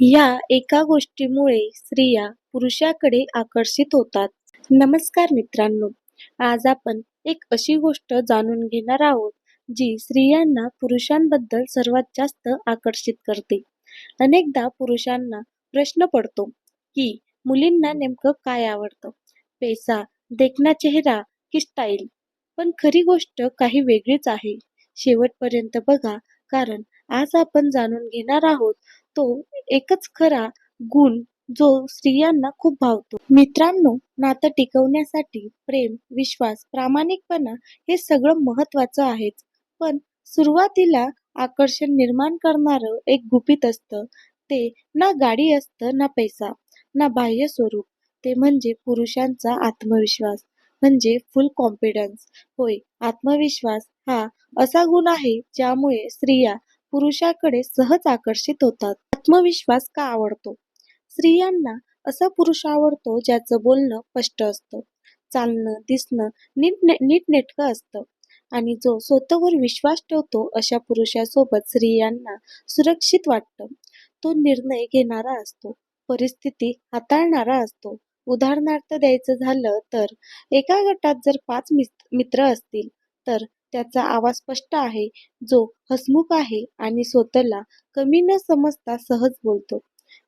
या एका गोष्टीमुळे स्त्रिया पुरुषाकडे आकर्षित होतात. नमस्कार मित्रांनो, आज आपण एक अशी गोष्ट जाणून घेणार आहोत जी स्त्रियांना पुरुषांबद्दल सर्वात जास्त आकर्षित करते. अनेकदा पुरुषांना प्रश्न पडतो की मुलींना नेमकं काय आवडतं? पैसा, देखणा चेहरा की स्टाईल? पण खरी गोष्ट काही वेगळीच आहे. शेवटपर्यंत बघा कारण आज आपण जाणून घेणार आहोत तो एकच खरा गुण जो स्त्रियांना खूप भावतो. मित्रांनो, नातं टिकवण्यासाठी प्रेम, विश्वास, प्रामाणिकपणा हे सगळं महत्त्वाचं आहेच. पण सुरुवातीला आकर्षण निर्माण करणारं एक गुपित असतं. ते ना गाडी असतं ना पैसा, ना बाह्य स्वरूप. ते म्हणजे पुरुषांचा आत्मविश्वास म्हणजे फुल कॉन्फिडन्स. होय, आत्मविश्वास हा असा गुण आहे ज्यामुळे स्त्रिया पुरुषाकडे सहज आकर्षित होतात. आत्मविश्वास का आवडतो? स्त्रियांना असा पुरुष आवडतो ज्याचं बोलणं स्पष्ट असतं, चालणं, दिसणं नीट नीटनेटकं असतं आणि जो स्वतःवर विश्वास ठेवतो अशा पुरुषासोबत स्त्रियांना सुरक्षित वाटतं. तो निर्णय घेणारा असतो, परिस्थिती हाताळणारा असतो. उदाहरणार्थ द्यायचं झालं तर एका गटात जर पाच मित्र असतील तर त्याचा आवाज स्पष्ट आहे, जो हसमुख आहे आणि स्वतःला कमी न समजता सहज बोलतो,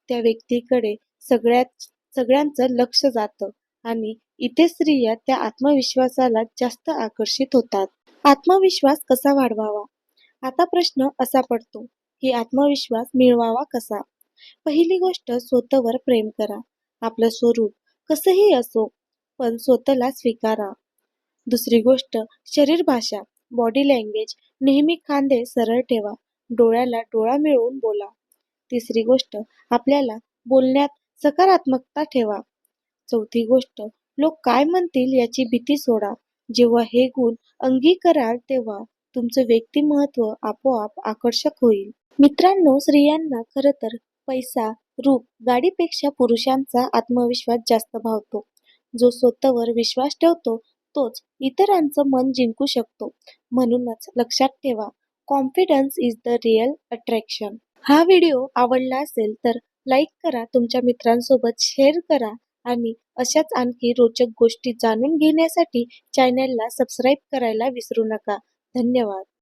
त्या व्यक्तीकडे सगळ्यात सगळ्यांचं लक्ष जातं आणि इथे स्त्रिया त्या आत्मविश्वासाला जास्त आकर्षित होतात. आत्मविश्वास कसा वाढवावा? आता प्रश्न असा पडतो की आत्मविश्वास मिळवावा कसा? पहिली गोष्ट स्वतःवर प्रेम करा. आपलं स्वरूप कसंही असो, पण स्वतःला स्वीकारा. दुसरी गोष्ट शरीर भाषा, बॉडी लँग्वेज नेहमी खांदे सरळ ठेवा. डोळ्याला डोळा मिळवून बोला. तिसरी गोष्ट आपल्याला बोलण्यात सकारात्मकता ठेवा. चौथी गोष्ट लोक काय म्हणतील याची भीती सोडा. जेव्हा हे गुण अंगी कराल तेव्हा तुमचं व्यक्तिमत्व आपोआप आकर्षक होईल. मित्रांनो, स्त्रियांना खरं तर पैसा, रूप, गाडीपेक्षा पुरुषांचा आत्मविश्वास जास्त भावतो. जो स्वतःवर विश्वास ठेवतो तोच इतरांचं मन जिंकू शकतो. म्हणूनच लक्षात ठेवा, confidence is the real attraction. हा व्हिडिओ आवडला असेल तर लाईक करा, तुमच्या मित्रांसोबत शेअर करा आणि अशाच आणखी रोचक गोष्टी जाणून घेण्यासाठी चॅनेलला सबस्क्राईब करायला विसरू नका. धन्यवाद.